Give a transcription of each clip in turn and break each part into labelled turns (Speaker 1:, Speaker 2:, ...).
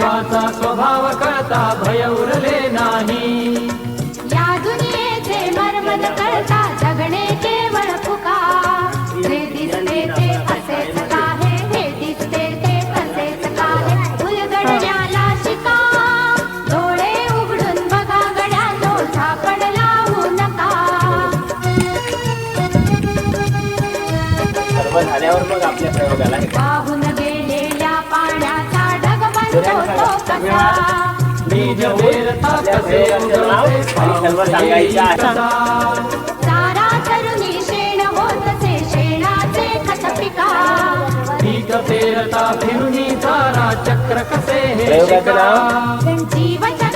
Speaker 1: स्वभाव कळता भय उरले
Speaker 2: सारा तरुणी शेण होत से शेणाचे खत पिका
Speaker 1: पीक पेरता फिरुनी सारा चक्र कसे हे शिका जीवच्या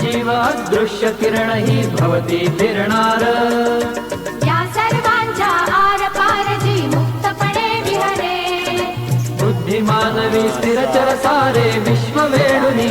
Speaker 1: जीवा किरणार
Speaker 2: या सर्वाञ्चा आरपारजी मुक्तपणे विहरे।
Speaker 1: बुद्धिमानवी
Speaker 2: स्थिरचरसारे विश्वमेणुनी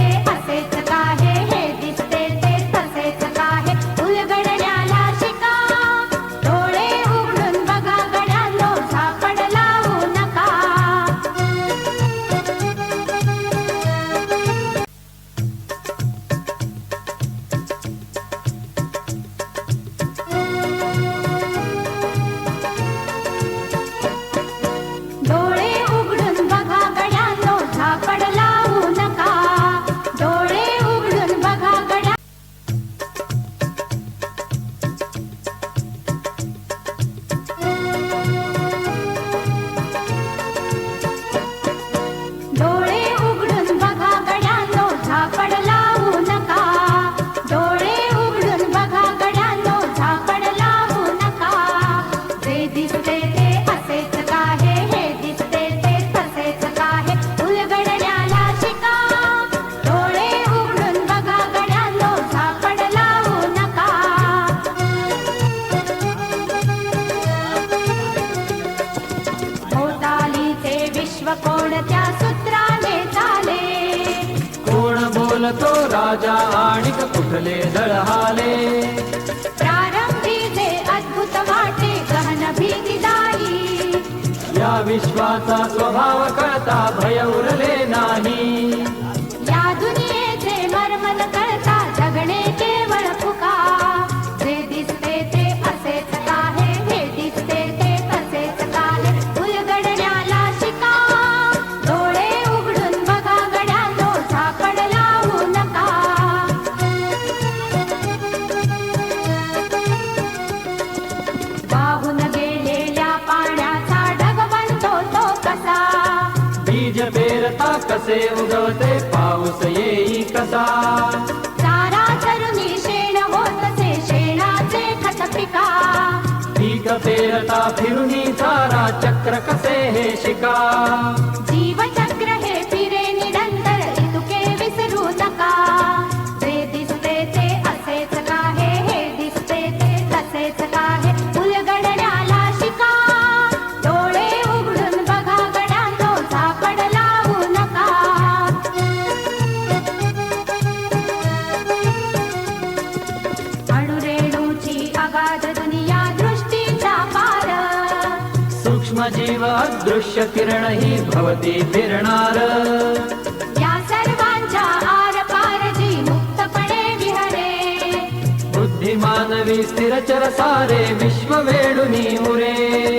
Speaker 1: राजा आणिक कुठले दळहाले
Speaker 2: प्रारंभी ते अद्भुत वाटे गहन भीतीदायी
Speaker 1: या विश्वाचा स्वभाव कळता भय उरले नाही. कसे उगवते पाऊस येई कसा?
Speaker 2: चारा चरुणी शेण होतसे शेणाचे खत पिका.
Speaker 1: पीक पेरता फिरुनी चारा चक्र कसे हे शिका? सूक्ष्म जीव दृश्य किरण ही भवती फिरणार.
Speaker 2: या सर्वांच्या आर पार जी मुक्तपणे विहरे
Speaker 1: बुद्धिमानवी स्थिरचर सारे विश्व वेडुनी उरे